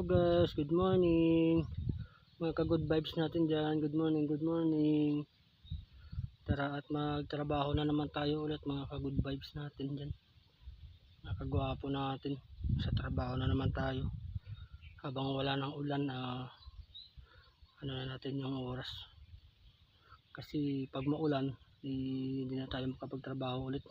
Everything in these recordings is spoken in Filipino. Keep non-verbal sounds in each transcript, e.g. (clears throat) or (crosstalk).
Hello guys, good morning. Mga ka-good vibes natin dyan. Good morning, good morning. Tara at magtrabaho na naman tayo ulit mga ka-good vibes natin dyan. Mga kagwapo natin. Sa trabaho na naman tayo. Habang wala ng ulan, ah, ano na natin yung oras. Kasi pag maulan, di- hindi na tayo makapagtrabaho ulit.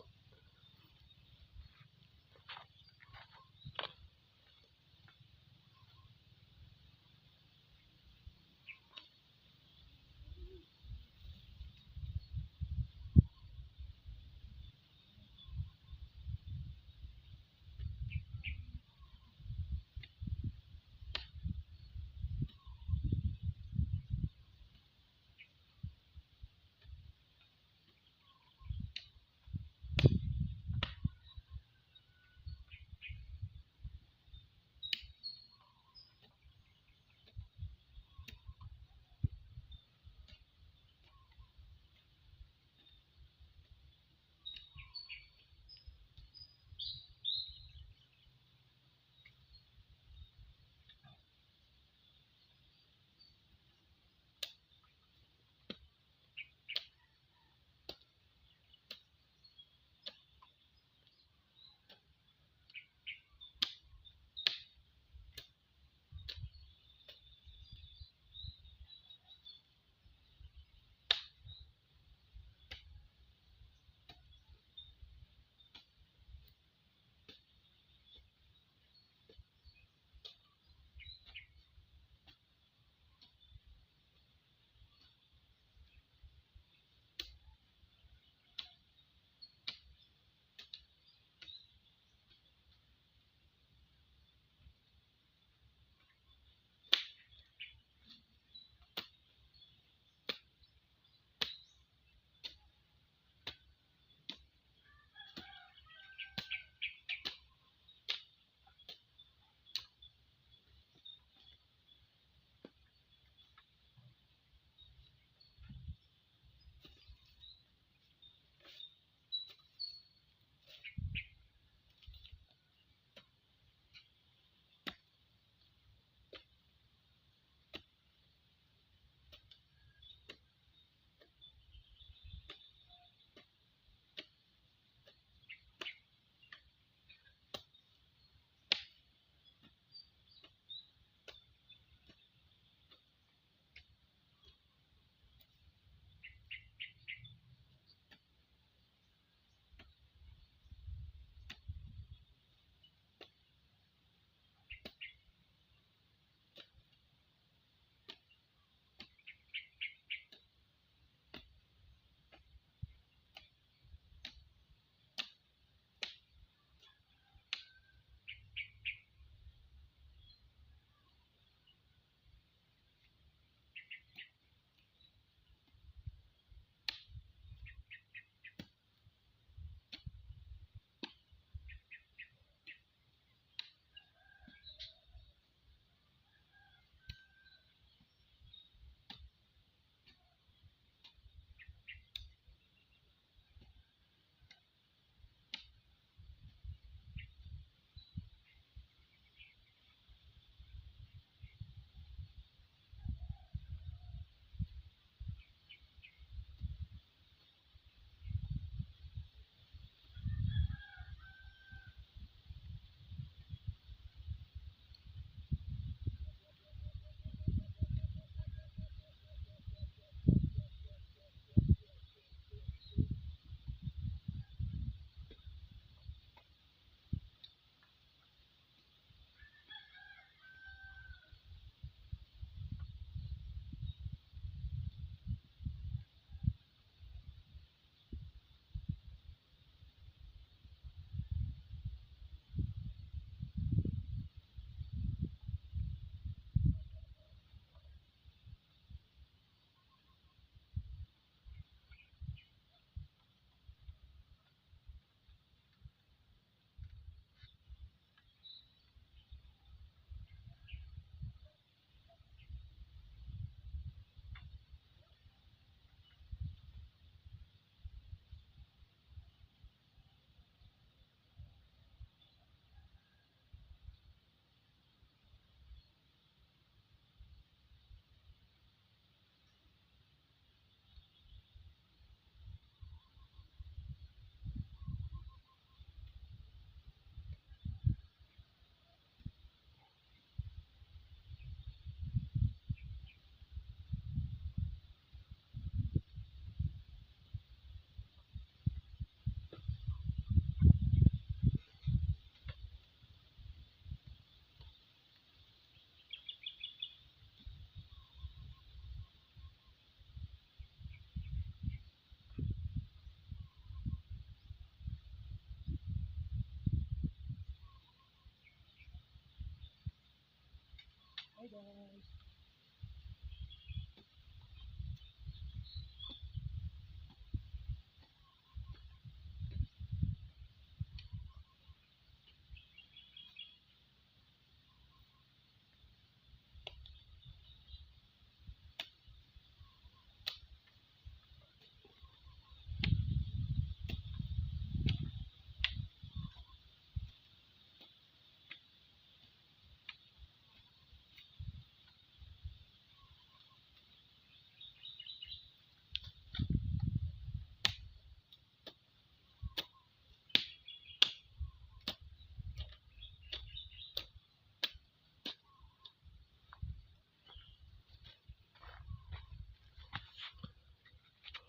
Bye guys.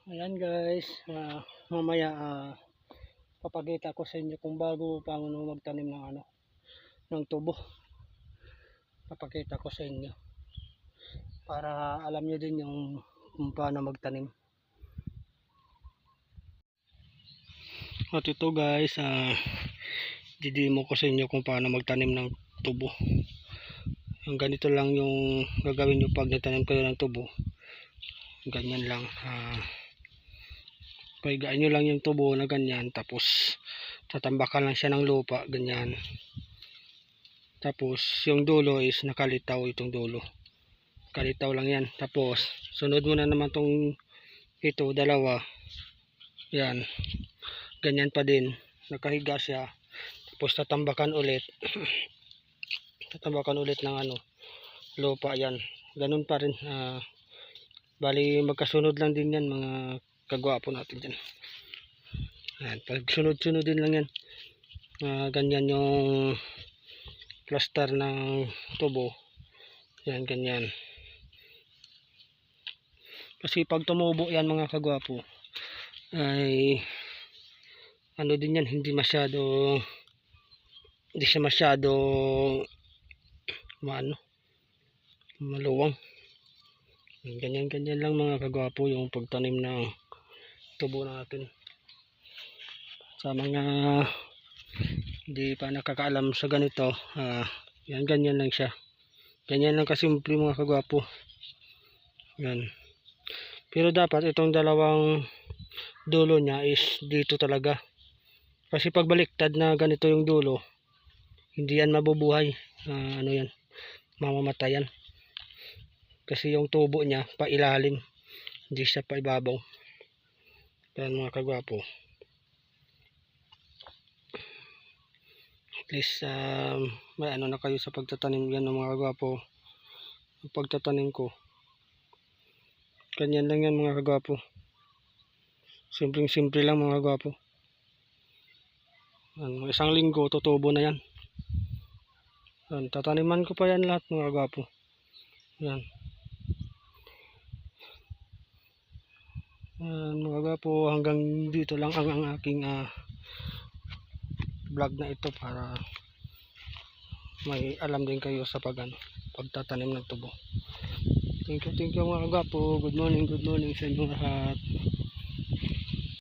Ayan guys, ah, mamaya ah, papakita ko sa inyo kung bago paano magtanim ng ano, ng tubo. Papakita ko sa inyo para alam nyo din yung kung paano magtanim. At ito guys, ah, didimo ko sa inyo kung paano magtanim ng tubo. Ang ganito lang yung gagawin nyo pag natanim kayo ng tubo. Ganyan lang. Ah, Paigaan nyo lang yung tubo na ganyan. Tapos, tatambakan lang siya ng lupa. Ganyan. Tapos, yung dulo is nakalitaw itong dulo. Kalitaw lang yan. Tapos, sunod mo na naman tong ito, dalawa. Yan. Ganyan pa din. Nakahiga siya. Tapos, tatambakan ulit. (clears throat) tatambakan ulit ng ano, lupa yan. Ganun pa rin. ah bali, magkasunod lang din yan mga kagwapo natin dyan. Ayan, pag sunod-sunod din lang yan. Ah, ganyan yung plaster ng tubo. Yan, ganyan. Kasi pag tumubo yan mga kagwapo, ay ano din yan, hindi masyado hindi siya masyado maano maluwang ganyan ganyan lang mga kagwapo yung pagtanim ng tubo natin. Sa mga hindi pa nakakaalam sa ganito ah, yan ganyan lang siya. Ganyan lang kasimple mga kagwapo. Yan. Pero dapat itong dalawang dulo niya is dito talaga. Kasi pag baliktad na ganito yung dulo hindi yan mabubuhay. Ah, ano yan? Mamamatayan kasi yung tubo niya pa ilalim hindi siya pa ibabaw yan mga kagwapo. At least um, may ano na kayo sa pagtatanim yan mga kagwapo. Ang pagtatanim ko. Ganyan lang yan mga kagwapo. Simpleng simple lang mga kagwapo. Yan, isang linggo tutubo na yan. Yan, tataniman ko pa yan lahat mga kagwapo. Yan Ayan, mga gapo, hanggang dito lang ang, ang aking ah, vlog na ito para may alam din kayo sa pag, ano, pagtatanim ng tubo. Thank you, thank you mga gapo. Good morning, good morning sa inyo lahat.